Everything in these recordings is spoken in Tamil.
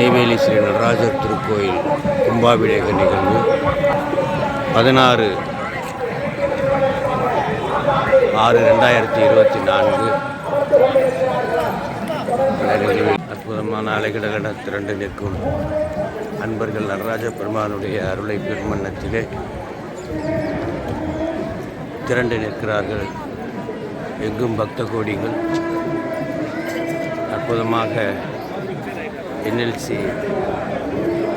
நெய்வேலி ஸ்ரீ நடராஜர் திருக்கோயில் கும்பாபிடேக நிகழ்வு. பதினாறு ஆறு ரெண்டாயிரத்தி இருபத்தி நான்கு. அற்புதமான அலைகடகட திரண்டு நிற்கும் அன்பர்கள் நடராஜ பெருமானுடைய அருளை பெருமன்னத்திலே திரண்டு நிற்கிறார்கள். எங்கும் பக்த கோடிகள் அற்புதமாக என்எல்சி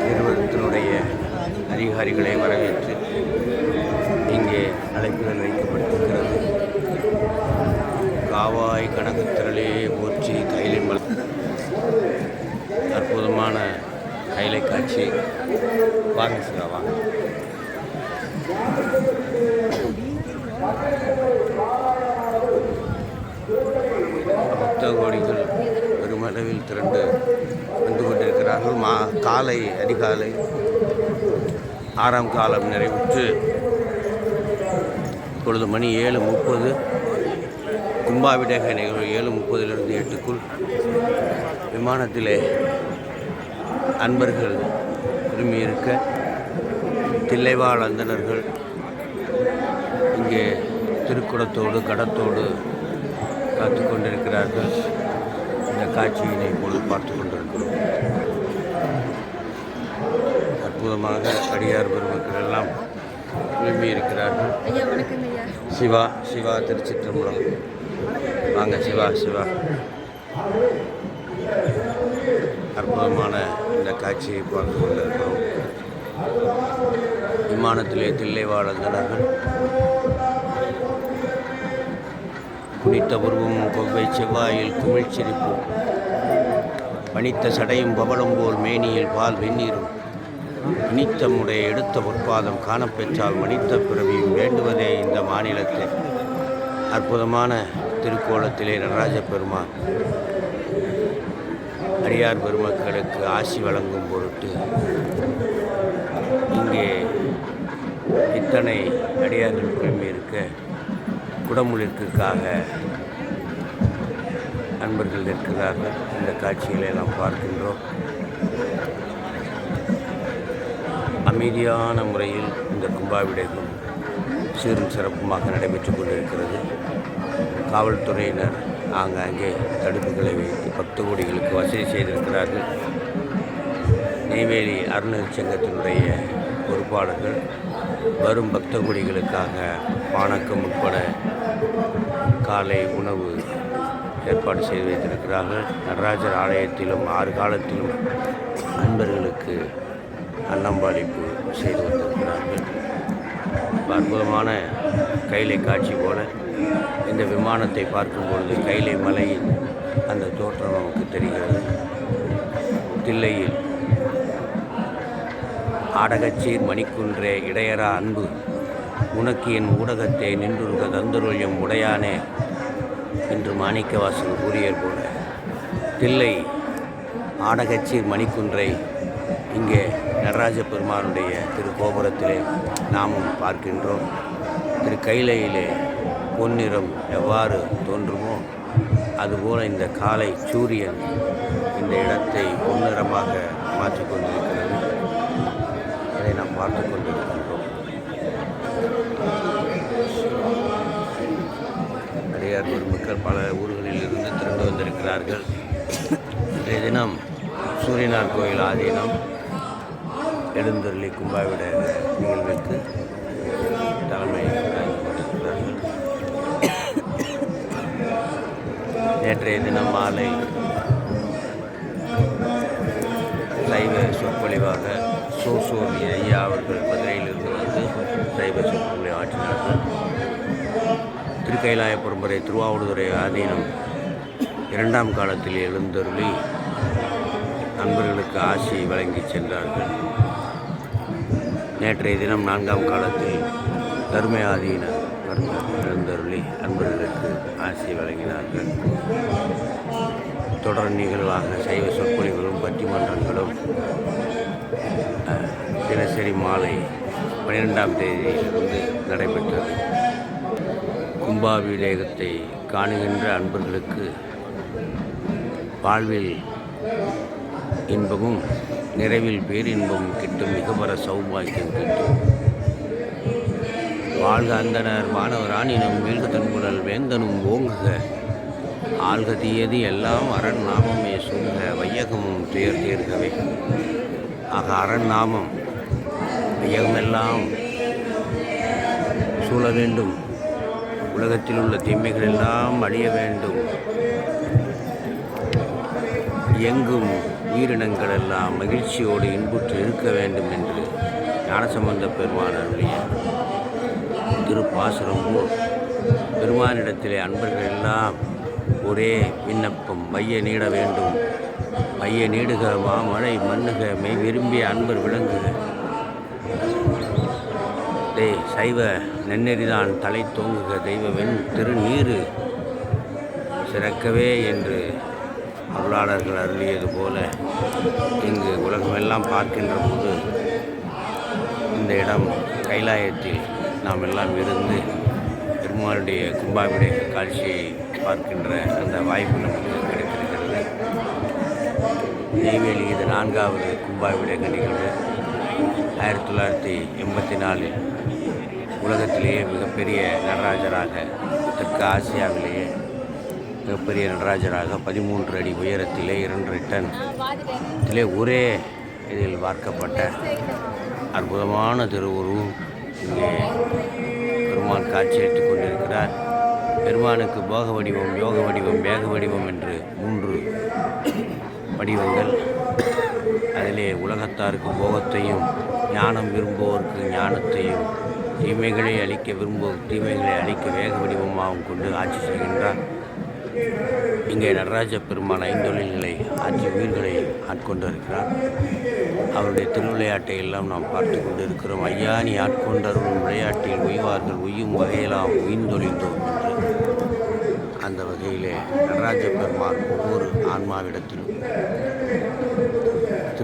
நிறுவனத்தினுடைய அதிகாரிகளை வரவேற்று இங்கே அழைப்புகள் வைக்கப்பட்டிருக்கிறது. காவாய் கணக்கு திரளே போற்றி கைலிமல் அற்புதமான கைலை காட்சி. வாங்க சார் வாங்க. பக்த கோடிகள் அளவில் திரண்டு வந்து கொண்டிருக்கிறார்கள். மா காலை அதிகாலை ஆறாம் காலம் நிறைவுற்று இப்பொழுது மணி ஏழு முப்பது. கும்பாபிடேக நிகழ்வு ஏழு முப்பதிலிருந்து எட்டுக்குள் விமானத்திலே அன்பர்கள் திரும்பி இருக்க தில்லைவாழ் அந்தணர்கள் இங்கே திருக்குடத்தோடு கடத்தோடு காத்து கொண்டிருக்கிறார்கள். இந்த காட்சியினை இப்பொழுது பார்த்து கொண்டிருக்கிறோம். அற்புதமாக அடியார் பெருமக்கள் எல்லாம் இருக்கிறார்கள். சிவா சிவா திருச்சிற்றம்பலம். வாங்க சிவா சிவா. அற்புதமான இந்த காட்சியை பார்த்து கொண்டிருக்கிறோம். விமானத்திலே தில்லை வாழ்ந்தனர்கள் குனித்த உருவமும் கொவ்வை செவ்வாயில் குமிழ் சிரிப்பும் பனித்த சடையும் பவளம் போல் மேனியில் பால் வெந்நீரும். இனித்தமுடைய எடுத்த பொற்பாதம் காணப்பெற்றால் மனித பிறவியும் வேண்டுவதே இந்த மாநிலத்தில். அற்புதமான திருக்கோலத்திலே நடராஜ பெருமான் அடியார் பெருமக்களுக்கு ஆசி வழங்கும் பொருட்டு இங்கே இத்தனை அடியார்கள் குழுமி இருக்க குடமுழுக்கிற்காக நண்பர்கள் இருக்கிறார்கள். இந்த காட்சிகளை நாம் பார்க்கின்றோம். அமைதியான முறையில் இந்த கும்பாபிடேகம் சீரும் சிறப்புமாக நடைபெற்றுக் கொண்டிருக்கிறது. காவல்துறையினர் ஆங்காங்கே தடுப்புகளை வைத்து பக்த கோடிகளுக்கு வசதி செய்திருக்கிறார்கள். நெய்வேலி அருணர் சங்கத்தினுடைய பொறுப்பாளர்கள் வரும் பக்த கோடிகளுக்காக பானக்கம் உட்பட காலை உணவு ஏற்பாடு செய்து வைத்திருக்கிறார்கள். நடராஜர் ஆலயத்திலும் ஆறு காலத்திலும் அன்பர்களுக்கு அன்னம்பாளிப்பு செய்து வந்திருக்கிறார்கள். அற்புதமான கைலை காட்சி போல இந்த விமானத்தை பார்க்கும் பொழுது கைலை மலையின் அந்த தோற்றம் நமக்கு தெரிகிறது. தில்லையில் ஆடகச்சீர் மணிக்குன்றே இடையரா அன்பு உனக்கு என் ஊடகத்தை நின்றுருக தந்தருள்யம் உடையானே என்று மாணிக்கவாசன் கூறியது போல. தில்லை ஆடகச்சீர் மணிக்குன்றை இங்கே நடராஜ பெருமானுடைய திரு கோபுரத்திலே நாமும் பார்க்கின்றோம். திரு கைலையிலே பொன்னிறம் எவ்வாறு தோன்றுமோ அதுபோல இந்த காலை சூரியன் இந்த இடத்தை பொன்னிறமாக மாற்றிக்கொண்டிருக்கிறது. அதை நாம் பார்த்து கொண்டிருக்கிறோம். மக்கள் பல ஊர்களில் இருந்து திரண்டு வந்திருக்கிறார்கள். இன்றைய தினம் சூரியனார் கோயில் ஆதீனம் எழுந்தருளி கும்பாவிட நிகழ்விற்கு தலைமை கொண்டிருக்கிறார்கள் நேற்றைய தினம் மாலை சைவ சொற்பொழிவாக சோசோமி ஐயா அவர்கள் மதுரையிலிருந்து வந்து சைவ சொற்பொழிவை ஆற்றினார்கள். திருக்கைலாய பரம்பரை திருவாவூதுறை ஆதீனம் இரண்டாம் காலத்தில் எழுந்தருளி நண்பர்களுக்கு ஆசி வழங்கி சென்றார்கள். நேற்றைய தினம் நான்காம் காலத்தில் தர்ம ஆதீன எழுந்தருளி அன்பர்களுக்கு ஆசி வழங்கினார்கள். தொடர் நிகழ்வாக சைவ சொற்பொழிவுகளும் பட்டிமன்றங்களும் தினசரி மாலை பன்னிரெண்டாம் தேதியிலிருந்து நடைபெற்றது. கும்பாபிஷேகத்தை காணுகின்ற அன்பர்களுக்கு வாழ்வில் இன்பமும் நிறைவில் பேரின்பமும் கிட்டும் மிகப்பர சௌபாக்கியம் கிட்டும். வாழ்க அந்தனர் மாணவராணினும் வீழ்க தன்புடல் வேந்தனும் ஓங்குக. ஆழ்கதியது எல்லாம் அரண் நாமமே சொல்க வையகமும் துயர் தேர்கவே. ஆக அரண் நாமம் வையகமெல்லாம் சூழ வேண்டும். உலகத்தில் உள்ள தீமைகள் எல்லாம் அழிய வேண்டும். எங்கும் உயிரினங்கள் எல்லாம் மகிழ்ச்சியோடு இன்புற்று இருக்க வேண்டும் என்று ஞானசம்பந்த பெருமானருடைய அருளிய பெருமானிடத்திலே அன்பர்கள் எல்லாம் ஒரே விண்ணப்பம் மைய நீட வேண்டும். மைய நீடுக மாமழை மண்ணுக மெய் விரும்பிய அன்பர் விளங்குக. தே சைவ நெண்ணெறிதான் தலை தோங்குக தெய்வவென் திருநீரு சிறக்கவே என்று அருளாளர்கள் அருளியது போல இங்கு உலகமெல்லாம் பார்க்கின்ற போது இந்த இடம் கைலாயத்தில் நாம் எல்லாம் இருந்து பெருமாளுடைய கும்பாவிடை காட்சியை பார்க்கின்ற அந்த வாய்ப்பு நமக்கு கிடைத்திருக்கிறது. நெய்வேலி இது நான்காவது கும்பாபிடை நிகழ்வு. ஆயிரத்தி தொள்ளாயிரத்தி எண்பத்தி நாலில் உலகத்திலேயே மிகப்பெரிய நடராஜராக தெற்கு ஆசியாவிலேயே மிகப்பெரிய நடராஜராக பதிமூன்று அடி உயரத்திலே இரண்டு டன் இதிலே ஒரே இதில் வார்க்கப்பட்ட அற்புதமான திருவுருவம் இங்கே பெருமான் காட்சியளித்துக் கொண்டிருக்கிறார். பெருமானுக்கு போக வடிவம் யோக வடிவம் வேக வடிவம் என்று மூன்று வடிவங்கள் அதிலே உலகத்தாருக்கு போகத்தையும் ஞானம் விரும்புவோருக்கு ஞானத்தையும் தீமைகளை அழிக்க விரும்புவோர் தீமைகளை அழிக்க வேக வடிவமாகவும் கொண்டு ஆட்சி செய்கின்றார். இங்கே நடராஜ பெருமான் ஐந்தொழில்களை ஆட்சி உயிர்களை ஆட்கொண்டிருக்கிறார் அவருடைய திருவிளையாட்டை எல்லாம் நாம் பார்த்து கொண்டிருக்கிறோம். ஐயா நீ ஆட்கொண்டருளும் விளையாட்டில் உய்வார்கள் உய்யும் வகையெல்லாம் உயிர்ந்தொழிந்தோம் என்று. அந்த வகையிலே நடராஜ பெருமான் ஒவ்வொரு ஆன்மாவிடத்திலும்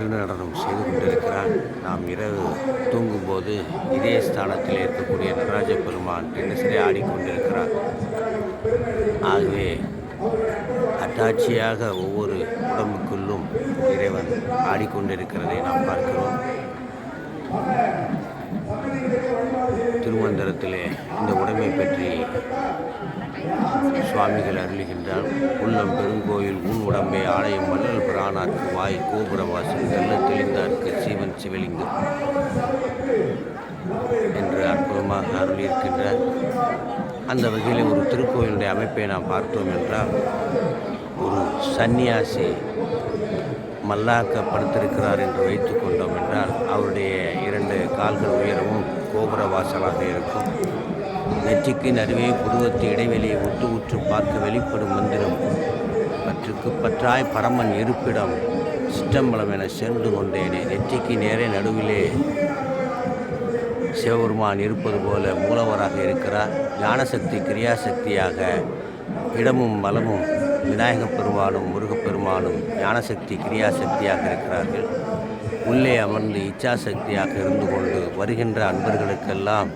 திருநடனம் செய்து கொண்டிருக்கிறான். நாம் இரவு தூங்கும்போது இதே ஸ்தானத்தில் இருக்கக்கூடிய நடராஜ பெருமான் தினசரி ஆடிக்கொண்டிருக்கிறார். ஆகவே அட்டாட்சியாக ஒவ்வொரு உடம்புக்குள்ளும் இறைவன் ஆடிக்கொண்டிருக்கிறதை நாம் பார்க்கிறோம். திருமந்திரத்திலே இந்த உடமை பற்றி சுவாமிகள் அருளுகின்றார். உள்ளம் பெருங்கோயில் உன் உடம்பே ஆலயம் மல்லல் பிராணாக்கு வாய் கோபுரவாசல் வெள்ள தெளிந்தார்க்கு சீவன் சிவலிங்கம் என்று அற்புதமாக அருளியிருக்கின்றார். அந்த வகையில் ஒரு திருக்கோயிலுடைய அமைப்பை நாம் பார்த்தோம் என்றால் ஒரு சந்நியாசி மல்லாக்கப்படுத்திருக்கிறார் என்று வைத்துக் கொண்டோம் என்றால் அவருடைய இரண்டு கால்கள் உயரமும் கோபுர வாசலாக இருக்கும். நெற்றிக்கு நடுவே புருவத்து இடைவெளியை உற்று உற்று பார்க்க வெளிப்படும் மந்திரம். பற்றுக்கு பற்றாய் பரமன் இருப்பிடம் சிற்றம்பலம் என சென்று கொண்டேனே. நெற்றிக்கு நேரே நடுவிலே சிவபெருமான் இருப்பது போல மூலவராக இருக்கிறார். ஞானசக்தி கிரியாசக்தியாக இடமும் மலமும் விநாயகப் பெருமானும் முருகப்பெருமானும் ஞானசக்தி கிரியாசக்தியாக இருக்கிறார்கள். உள்ளே அமர்ந்து இச்சாசக்தியாக இருந்து கொண்டு வருகின்ற அன்பர்களுக்கெல்லாம்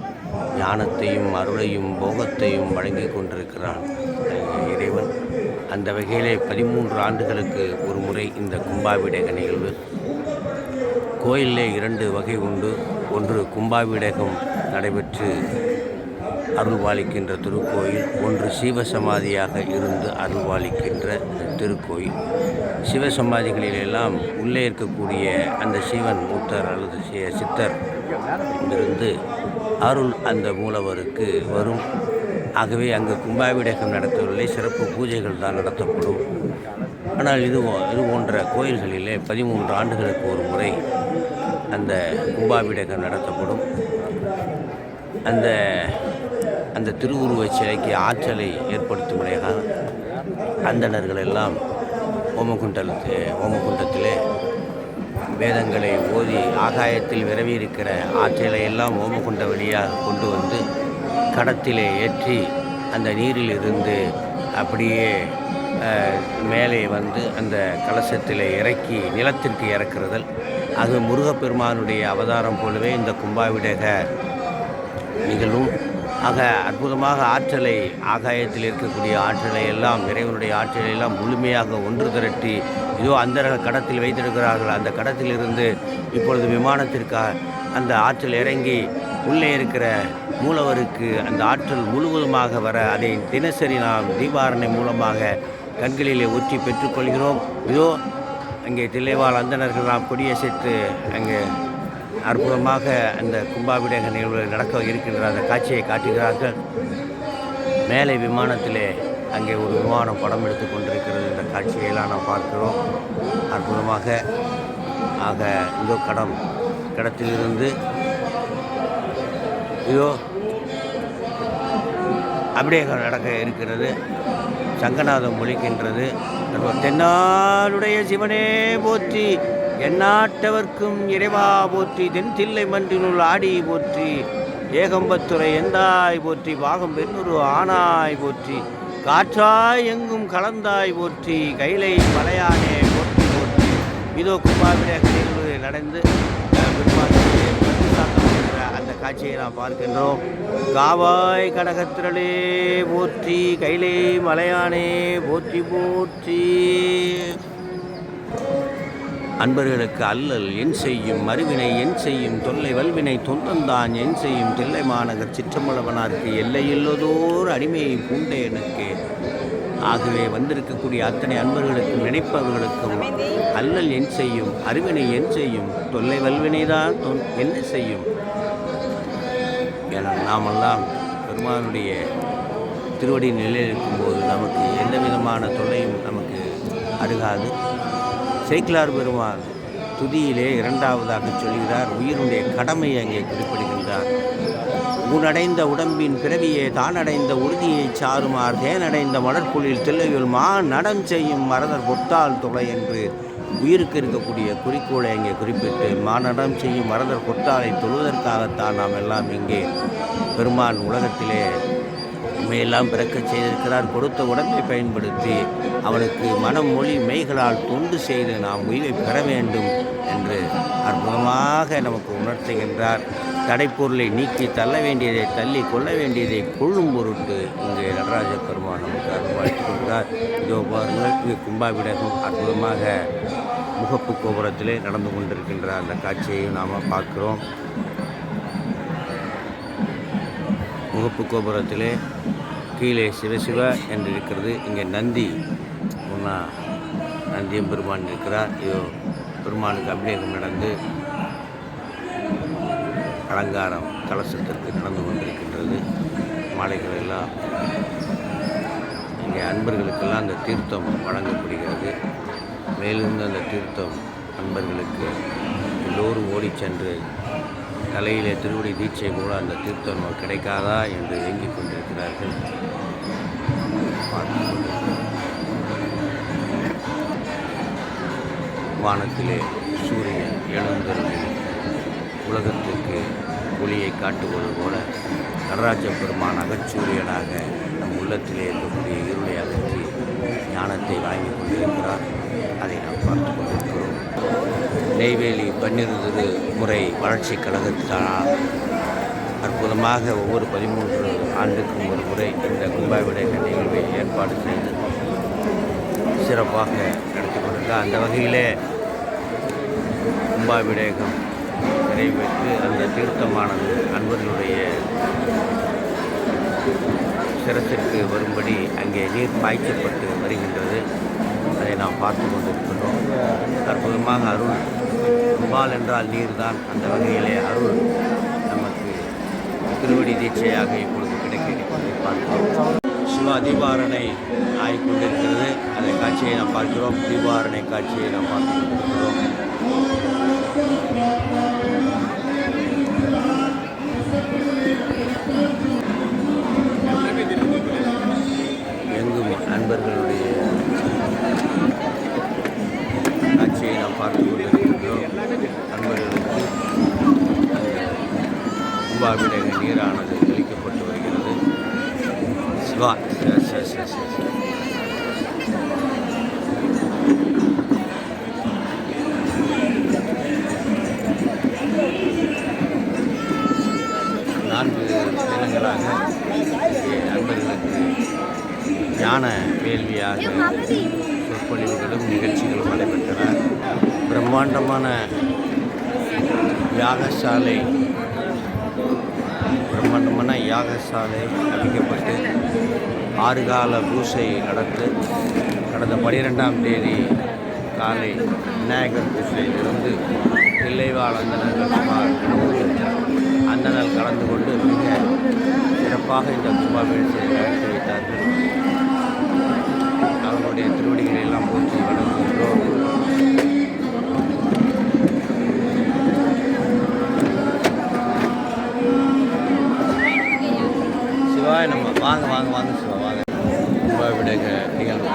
ஞானத்தையும் அருளையும் போகத்தையும் வழங்கி கொண்டிருக்கிறான். இறைவன். அந்த வகையிலே பதிமூன்று ஆண்டுகளுக்கு ஒரு முறை இந்த கும்பாபிடேக நிகழ்வு. கோயிலே இரண்டு வகை உண்டு. ஒன்று கும்பாபிடேகம் நடைபெற்று அருள்வாளிக்கின்ற திருக்கோயில். ஒன்று சீவசமாதியாக இருந்து அருள்வாளிக்கின்ற திருக்கோயில். சிவ சமாதிகளிலெல்லாம் உள்ளே இருக்கக்கூடிய அந்த சிவன் மூத்தர் அல்லது சித்தர் இருந்து அருள் அந்த மூலவருக்கு வரும். ஆகவே அங்கு கும்பாபிடேகம் நடத்தவில்லை. சிறப்பு பூஜைகள் தான் நடத்தப்படும். ஆனால் இது இது போன்ற கோயில்களிலே பதிமூன்று ஆண்டுகளுக்கு ஒரு முறை அந்த கும்பாபிடேகம் நடத்தப்படும். அந்த அந்த திருவுருவச் சிலைக்கு ஆற்றலை ஏற்படுத்தும் முறையாக அந்தணர்கள் எல்லாம் ஓமகுண்டலத்து ஓமகுண்டத்திலே வேதங்களை ஓதி ஆகாயத்தில் விரவி இருக்கிற ஆற்றலை எல்லாம் ஓமகுண்ட வழியாக கொண்டு வந்து கடத்திலே ஏற்றி அந்த நீரில் இருந்து அப்படியே மேலே வந்து அந்த கலசத்தில் இறக்கி நிலத்திற்கு இறக்குறதல். அது முருகப்பெருமானுடைய அவதாரம் போலவே இந்த கும்பாவிடக நிகழும். ஆக அற்புதமாக ஆற்றலை ஆகாயத்தில் இருக்கக்கூடிய ஆற்றலை எல்லாம் இறைவனுடைய ஆற்றலை எல்லாம் முழுமையாக ஒன்று திரட்டி இதோ அந்த கடத்தில் வைத்திருக்கிறார்கள். அந்த கடத்திலிருந்து இப்பொழுது விமானத்திற்காக அந்த ஆற்றல் இறங்கி உள்ளே இருக்கிற மூலவருக்கு அந்த ஆற்றல் முழுவதுமாக வர அதை தினசரி நாம் தீபாரணை மூலமாக கண்களிலே ஒற்றி பெற்றுக்கொள்கிறோம் இதோ அங்கே தில்லைவாழ் அந்தணர்கள் நாம் கொடியசைத்து அங்கே அற்புதமாக அந்த கும்பாபிடேக நிகழ்வு நடக்க இருக்கின்ற அந்த காட்சியை காட்டுகிறார்கள். மேலே விமானத்திலே அங்கே ஒரு விமானம் படம் எடுத்து கொண்டிருக்கிறது என்ற காட்சியெல்லாம் நாம் பார்க்கிறோம். அற்புதமாக. ஆக இதோ கடம் கடத்திலிருந்து இதோ அபிடேகம் நடக்க இருக்கிறது. சங்கநாதம் ஒழிக்கின்றது தென்னாளுடைய சிவனே போற்றி எண்ணாட்டவர்க்கும் இறைவா போற்றி தென் தில்லை மன்றினுள் ஆடி போற்றி ஏகம்பத்துறை எந்தாய் போற்றி பாகம் பெண்ணொரு ஆனாய் போற்றி காற்றாய் எங்கும் கலந்தாய் போற்றி கைலை மலையானே போற்றி போற்றி. இதோ கும்பாபிடேக நடந்து அந்த காட்சியை நாம் பார்க்கின்றோம். காவாய் கடகத்திரளே போற்றி கைலே மலையானே போற்றி போற்றி. அன்பர்களுக்கு அல்லல் என் செய்யும் மறுவினை என் செய்யும் தொல்லை வல்வினை தொந்தந்தான் என் செய்யும் தில்லை மாநகர் சிற்றம்பலவனாருக்கு எல்லையில்லதோர் அடிமையை பூண்டே எனக்கு ஆகவே வந்திருக்கக்கூடிய அத்தனை அன்பர்களுக்கும் நினைப்பவர்களுக்கும் அல்லல் என் செய்யும் அறிவினை என் செய்யும் தொல்லை வல்வினைதான் தொன்- என்ன செய்யும்? என நாமெல்லாம் பெருமானுடைய திருவடி நிலையில் இருக்கும்போது நமக்கு எந்த விதமான தொல்லையும் நமக்கு அருகாது. சேக்கிலார் பெருமான் துதியிலே இரண்டாவதாக சொல்கிறார் உயிருடைய கடமையை அங்கே குறிப்பிடுகின்றார். உனடைந்த உடம்பின் பிறவியே தானடைந்த உறுதியை சாருமார். தேனடைந்த மலர்புலில் தில்லையுள் மா நடம் செய்யும் மரதர் பொத்தால் தொலை என்று உயிருக்கு இருக்கக்கூடிய குறிக்கோளை அங்கே குறிப்பிட்டு மானடம் செய்யும் மரதர் கொத்தாலை தொழுவதற்காகத்தான் நாம் எல்லாம் இங்கே பெருமான் உலகத்திலே உண்மையெல்லாம் பிறக்கச் செய்திருக்கிறார். கொடுத்த உடம்பை பயன்படுத்தி அவனுக்கு மனம் மொழி மெய்களால் தொண்டு செய்து நாம் உயிரை பெற வேண்டும் என்று அற்புதமாக நமக்கு உணர்த்துகின்றார். தடைப்பொருளை நீக்கி தள்ள வேண்டியதை தள்ளி கொள்ள வேண்டியதை கொள்ளும் பொருட்டு இங்கே நடராஜ பெருமான் நமக்கு அருள்வாழ்த்து கொள்கிறார். இதோ பாருங்கள் இங்கு கும்பாபிடகம் அற்புதமாக முகப்பு கோபுரத்திலே நடந்து கொண்டிருக்கின்ற அந்த காட்சியையும் நாம் பார்க்கிறோம். முகப்பு கோபுரத்திலே கீழே சிவசிவ என்று இருக்கிறது இங்கே நந்தி ஒன்றா நந்தியம் பெருமான் இருக்கிறார். இதோ பெருமானுக்கு அபிஷேகம் நடந்து அலங்காரம் கலசத்திற்கு நடந்து கொண்டிருக்கின்றது. மாலைகள் எல்லாம் இங்கே அன்பர்களுக்கெல்லாம் அந்த தீர்த்தம் வழங்கப்படுகிறது. மேலிருந்து அந்த தீர்த்தம் அன்பர்களுக்கு எல்லோரும் ஓடிச் சென்று தலையிலே திருவடி தீட்சை கூட அந்த தீர்த்தம் கிடைக்காதா என்று ஏங்கிக் கொண்டிருக்கிறார்கள். வானத்திலே சூரியன் எழுந்தருளி உலகத்திற்கு ஒளியை காட்டுவது போல நடராஜ பெருமான் அகச்சூரியனாக நம் உள்ளத்திலே இருக்கக்கூடிய இருளை அகற்றி ஞானத்தை வாங்கி கொண்டிருக்கிறார். அதை நாம் பார்த்து கொண்டிருக்கிறோம். நெய்வேலி பன்னிருந்தது முறை வளர்ச்சிக் கழகத்தால் அற்புதமாக ஒவ்வொரு பதிமூன்று ஆண்டுக்கும் ஒரு முறை இந்த கும்பாபிடேக நிகழ்வை ஏற்பாடு செய்து சிறப்பாக நடத்தி கொண்டிருக்கிறார். அந்த வகையிலே கும்பாபிடேகம் நிறைவேற்று அந்த தீர்த்தமானது அன்பர்களுடைய சிரத்திற்கு வரும்படி அங்கே நீர் பாய்ச்சப்பட்டு வருகின்றது. அதை நாம் பார்த்து கொண்டிருக்கிறோம் அற்புதமாக அருள். கும்பால் என்றால் நீர்தான். அந்த வகையிலே அருள் நமக்கு திருவடி தீட்சையாக இப்பொழுது கிடைக்கிறது பார்க்கிறோம். சிவா தீபாரணை ஆகிக்கொண்டிருக்கிறது அந்த காட்சியை நாம் பார்க்கிறோம். தீபாரணை காட்சியை நாம் பார்த்து கொண்டிருக்கிறோம் எங்கும் அன்பர்களுடைய காட்சியை நாம் பார்த்து கொண்டிருக்கிறோம் அன்பர்களுக்கு அந்த கும்பாபிடக நீரானது தெளிக்கப்பட்டு God. Yes, yes, yes, yes. நான்கு தினங்களாக நண்பர்களுக்கு ஞான வேள்வியாக சொற்பொழிவுகளும் நிகழ்ச்சிகளும் நடைபெற்றன பிரம்மாண்டமான யாகசாலை பிரம்மாண்டமான யாகசாலை அமைக்கப்பட்டு ஆறு கால பூசை நடத்து கடந்த பனிரெண்டாம் தேதி காலை விநாயகர் பூசையிலிருந்து பிள்ளைவாழ் அந்தனர்கள் சுமார் நூறு அந்தனர் கலந்து கொண்டு மிக சிறப்பாக இந்த கும்பாபிஷேகத்தை நடத்தி வைத்தார்கள். அவர்களுடைய திருவடிகளை எல்லாம் போற்றி வழங்குகின்றோம் வாங்க வாங்க வாங்க சிவா வாங்க. நிகழ்வு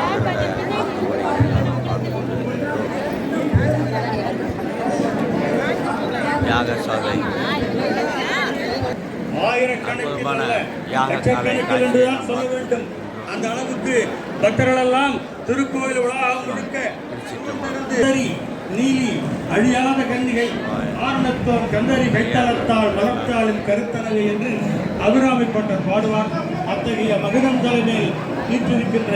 அல்ல, யாக லட்சக்கணக்கில் காலை என்றுதான் காட்சியை சொல்ல வேண்டும். அந்த அளவுக்கு பக்தர்கள் எல்லாம் திருக்கோயில் உலகம் முழுக்க நீலி அழியாத கன்னிகை ஆரணத்தோர் கந்தரி கைத்தளத்தால் மலர்த்தாளின் கருத்தனவை என்று அபிராமி பட்டர் பாடுவார். அத்தகைய மகிதம் தலைமையில் வீற்றிருக்கின்ற